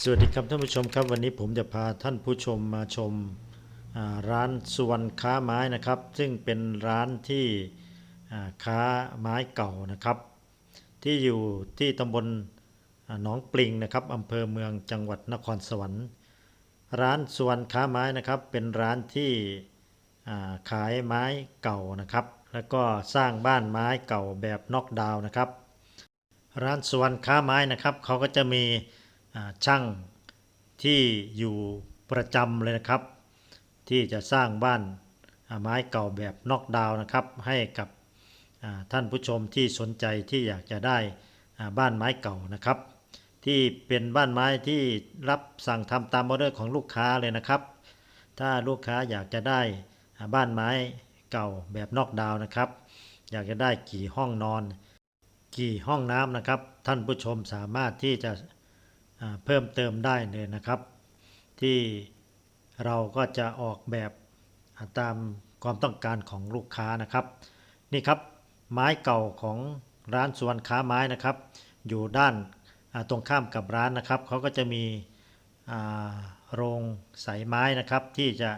สวัสดีครับท่านผู้ชมครับวันนี้ผมจะพาท่านผู้ชมมาชมร้านสุวรรณค้าไม้นะครับ ซึ่งเป็นร้านที่ค้าไม้เก่านะครับ ที่อยู่ที่ตำบลหนองปลิงนะครับอำเภอเมืองจังหวัดนครสวรรค์ ร้านสุวรรณค้าไม้นะครับ เป็นร้านที่ขายไม้เก่านะครับ แล้วก็สร้างบ้านไม้เก่าแบบน็อกดาวน์นะครับ ร้านสุวรรณค้าไม้นะครับเขาก็จะมี ช่างที่อยู่ประจำเลยนะครับ ที่จะสร้างบ้านาไม้เก่าแบบนอกดาวนะครับ ให้กับท่านผู้ชมที่สนใจที่อยากจะได้บ้านไม้เก่านะครับ ที่เป็นบ้านไม้ที่รับสั่งทำตามออเดอร์ของลูกค้าเลยนะครับ ถ้าลูกค้าอยากจะได้บ้านไม้เก่าแบบนอกดาวนะครับ อยากจะได้กี่ห้องนอน กี่ห้องน้ำนะครับ ท่านผู้ชมสามารถที่จะ เพิ่มเติมได้เลยนะครับ ที่เราก็จะออกแบบตามความต้องการของลูกค้านะครับ นี่ครับไม้เก่าของร้านสวนค้าไม้นะครับ อยู่ด้านตรงข้ามกับร้านนะครับเขาก็จะมีโรงใสไม้นะครับที่จะ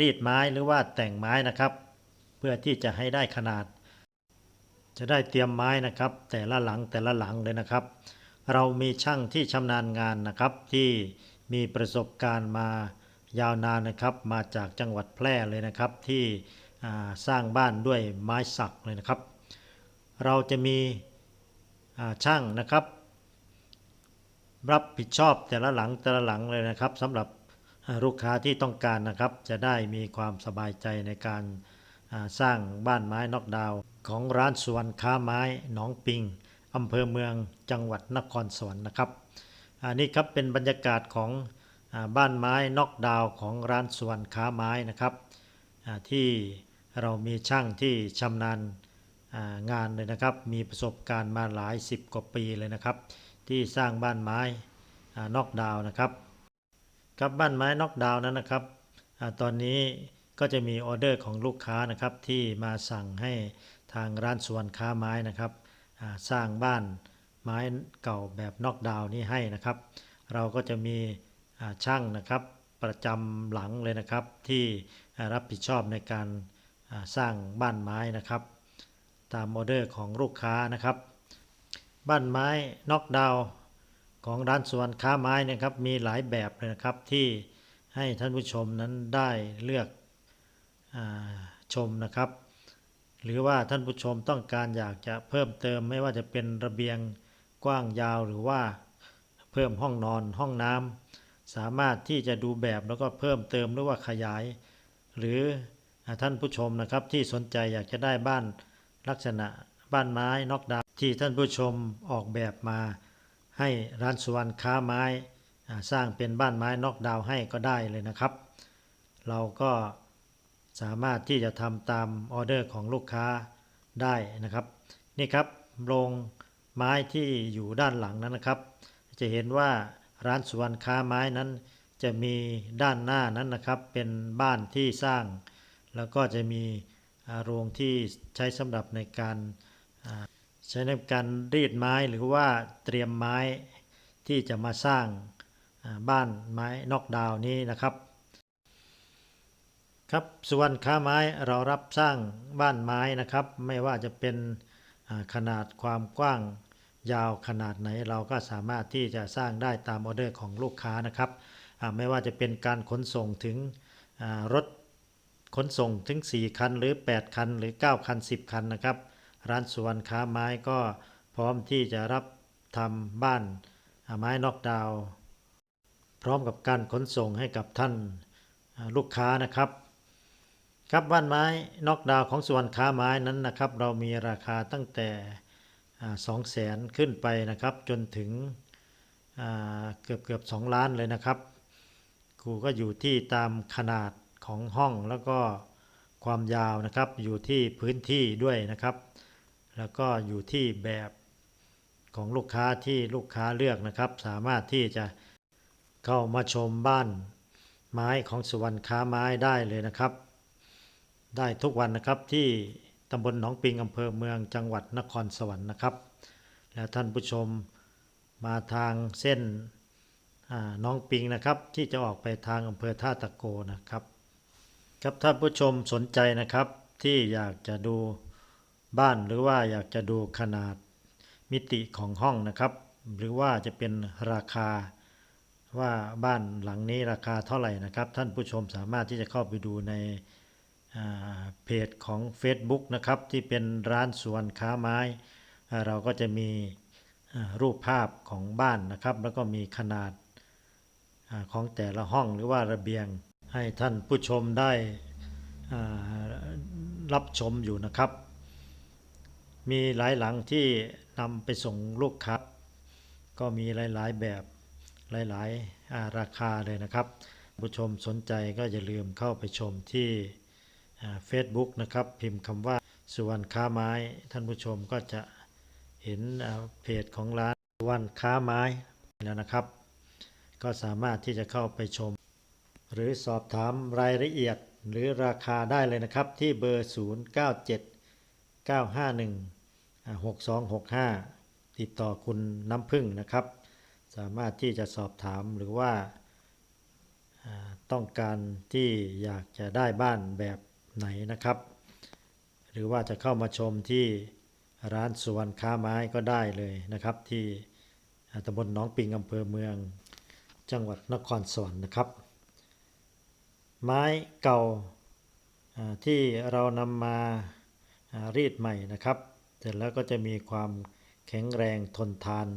รีดไม้หรือว่าแต่งไม้นะครับ เพื่อที่จะให้ได้ขนาด จะได้เตรียมไม้นะครับ แต่ละหลังแต่ละหลังเลยนะครับ เรามีช่างที่ชำนาญงานนะครับ ที่มีประสบการณ์มายาวนานนะครับ มาจากจังหวัดแพร่เลยนะครับ ที่สร้างบ้านด้วยไม้สักเลยนะครับ เราจะมีช่างนะครับ รับผิดชอบแต่ละหลังแต่ละหลังเลยนะครับสำหรับลูกค้าที่ต้องการนะครับ จะได้มีความสบายใจในการสร้างบ้านไม้นอกดาว ของร้านสวนค้าไม้หนองปิง อำเภอเมืองจังหวัดนครสวรรค์นะครับอันนี้ครับเป็นบรรยากาศของอบ้านไม้นอกดาวของร้านสวนค้าไม้นะครับที่เรามีช่างที่ชำนาญงานเลยนะครับ มีประสบการณ์มาหลายสิบกว่าปีเลยนะครับ ที่สร้างบ้านไม้อนอกดาวนะครับกับบ้านไม้นอกดาวนั้นนะครับอตอนนี้ก็จะมีออเดอร์ของลูกค้านะครับที่มาสั่งให้ทางร้านสวนค้าไม้นะครับ สร้างบ้านไม้เก่าแบบนอกดาวน์นี้ให้นะครับ เราก็จะมีช่างนะครับประจำหลังเลยนะครับ ที่รับผิดชอบในการสร้างบ้านไม้นะครับ ตามออเดอร์ของลูกค้านะครับ บ้านไม้น็อกดาวน์ของร้านสวนค้าไม้นะครับมีหลายแบบเลยนะครับที่ให้ท่านผู้ชมนั้นได้เลือกอชมนะครับ หรือว่าท่านผู้ชมต้องการอยากจะเพิ่มเติมไม่ว่าจะเป็นระเบียงกว้างยาวหรือว่าเพิ่มห้องนอนห้องน้ำสามารถที่จะดูแบบแล้วก็เพิ่มเติมหรือว่าขยาย หรือท่านผู้ชมนะครับที่สนใจอยากจะได้บ้านลักษณะบ้านไม้นอกดาวที่ท่านผู้ชมออกแบบมา ให้ร้านสวนค้าไม้สร้างเป็นบ้านไม้นอกดาวให้ก็ได้เลยนะครับ เราก็ สามารถที่จะทำตามออเดอร์ของลูกค้าได้นะครับ นี่ครับโรงไม้ที่อยู่ด้านหลังนั้นนะครับ จะเห็นว่าร้านสวนค้าไม้นั้น จะมีด้านหน้านั้นนะครับ เป็นบ้านที่สร้าง แล้วก็จะมีโรงที่ใช้สำหรับในการใช้ในการรีดไม้หรือว่าเตรียมไม้ที่จะมาสร้างบ้านไม้นอกดาวนี้นะครับ ครับส่วนค้าไม้เรารับสร้างบ้านไม้นะครับ ไม่ว่าจะเป็นขนาดความกว้างยาวขนาดไหน เราก็สามารถที่จะสร้างได้ตามออเดอร์ของลูกค้านะครับไม่ว่าจะเป็นการขนส่งถึงรถขนส่งถึง 4 คันหรือ 8 คัน หรือ 9 คัน 10 คันนะครับ ร้านสวนค้าไม้ก็พร้อมที่จะรับทำบ้านไม้นอกดาว พร้อมกับการขนส่งให้กับท่านลูกค้านะครับ ครับบ้านไม้นอกดาวของสวนค้าไม้นั้นนะครับ เรามีราคาตั้งแต่สองแสนขึ้นไปนะครับ จนถึงเกือบเกือบสองล้านเลยนะครับครูก็อยู่ที่ตามขนาดของห้องแล้วก็ความยาวนะครับ อยู่ที่พื้นที่ด้วยนะครับ แล้วก็อยู่ที่แบบของลูกค้าที่ลูกค้าเลือกนะครับ สามารถที่จะเข้ามาชมบ้านไม้ของสวนค้าไม้ได้เลยนะครับ ได้ทุกวันนะครับที่ตำบลหนองปิงอำเภอเมืองจังหวัดนครสวรรค์นะครับ และท่านผู้ชมมาทางเส้นน้องปิงนะครับ ที่จะออกไปทางอำเภอท่าตะโกนะครับ ครับท่านผู้ชมสนใจนะครับที่อยากจะดูบ้านหรือว่าอยากจะดูขนาดมิติของห้องนะครับ หรือว่าจะเป็นราคาว่าบ้านหลังนี้ราคาเท่าไหร่นะครับ ท่านผู้ชมสามารถที่จะเข้าไปดูใน เพจของ Facebook นะครับที่เป็นร้านสวนค้าไม้ เราก็จะมีรูปภาพของบ้านนะครับ แล้วก็มีขนาดอของแต่ละห้องหรือว่าระเบียงให้ท่านผู้ชมได้รับชมอยู่นะครับ มีหลายหลังที่นำไปส่งลูกค้าก็มีหลาย ๆ แบบหลาย ๆ ราคาเลยนะครับ ผู้ชมสนใจก็อย่าลืมเข้าไปชมที่ เฟซบุ๊กนะครับ พิมพ์คำว่าสุวรรณค้าไม้ ท่านผู้ชมก็จะเห็นเพจของร้านสุวรรณค้าไม้แล้วนะครับ ก็สามารถที่จะเข้าไปชม หรือสอบถามรายละเอียดหรือราคาได้เลยนะครับ ที่เบอร์ 097 951 6265 ติดต่อคุณน้ำพึ่งนะครับ สามารถที่จะสอบถามหรือว่าต้องการที่อยากจะได้บ้านแบบ ไหนนะครับ หรือว่าจะเข้ามาชมที่ร้านสวนค้าไม้ก็ได้เลยนะครับ ที่ตำบลหนองปิงอำเภอเมือง จังหวัดนครสวรรค์นะครับ ไม้เก่าที่เรานำมารีดใหม่นะครับ เสร็จแล้วก็จะมีความแข็งแรงทนทาน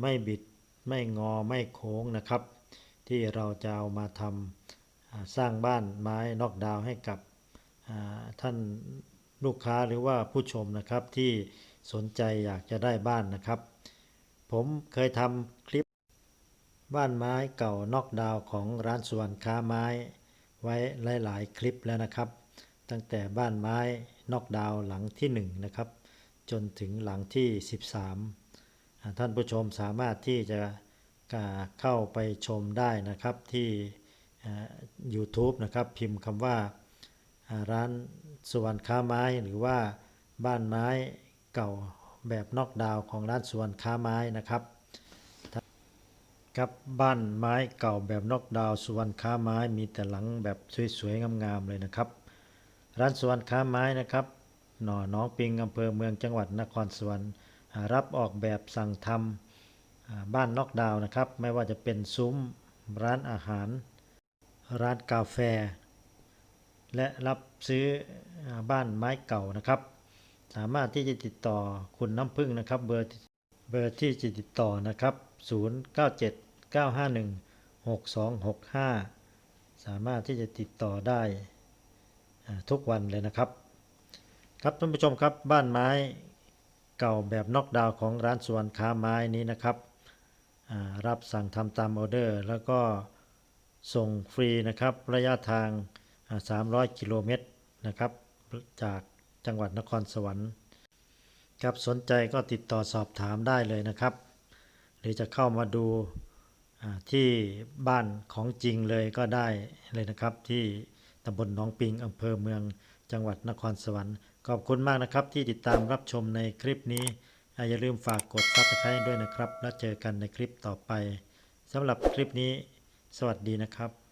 ไม่บิดไม่งอไม่โค้งนะครับ ที่เราจะเอามาทำ สร้างบ้านไม้นอกดาวให้กับท่านลูกค้าหรือว่าผู้ชมนะครับที่สนใจอยากจะได้บ้านนะครับ ผมเคยทำคลิปบ้านไม้เก่านอกดาวของร้านสวนค้าไม้ไว้หลายๆ คลิปแล้วนะครับ ตั้งแต่บ้านไม้นอกดาวหลังที่1นะครับจนถึงหลังที่ 13อ่าท่านผู้ชมสามารถที่จะเข้าไปชมได้นะครับที่ YouTube นะครับ พิมพ์คำว่าร้านสุวนค้าไม้หรือว่าบ้านไม้เก่าแบบนอกดาวของร้านสุวนค้าไม้นะครับครับบ้านไม้เก่าแบบนอกดาวสุวรรณค้าไม้มีแต่หลังแบบสวยๆงามๆเลยนะครับ ร้านสุวรรณค้าไม้นะครับหน่อน้องปิงอำเภอเมืองจังหวัดนครสวรรค์รับออกแบบสั่งทำบ้านนอกดาวนะครับ ไม่ว่าจะเป็นซุ้มร้านอาหาร ร้านกาแฟ และรับซื้อบ้านไม้เก่านะครับ สามารถที่จะติดต่อคุณน้ำพึ่งนะครับเบอร์เบอร์ที่จะติดต่อนะครับ 097 951 6265 สามารถที่จะติดต่อได้ทุกวันเลยนะครับ ครับท่านผู้ชมครับบ้านไม้เก่าแบบน็อกดาวของร้านสวนค้าไม้นี้นะครับรับสั่งทำตามออเดอร์ แล้วก็ ส่งฟรีนะครับ ระยะทาง 300 กิโลเมตรนะครับ จากจังหวัดนครสวรรค์ครับสนใจก็ติดต่อสอบถามได้เลยนะครับ หรือจะเข้ามาดูที่บ้านของจริงเลยก็ได้เลยนะครับ ที่ตำบลหนองปิงอำเภอเมืองจังหวัดนครสวรรค์ ขอบคุณมากนะครับ ที่ติดตามรับชมในคลิปนี้ อย่าลืมฝากกดซับสไครต์ด้วยนะครับ แล้วเจอกันในคลิปต่อไปสำหรับคลิปนี้ สวัสดีนะครับ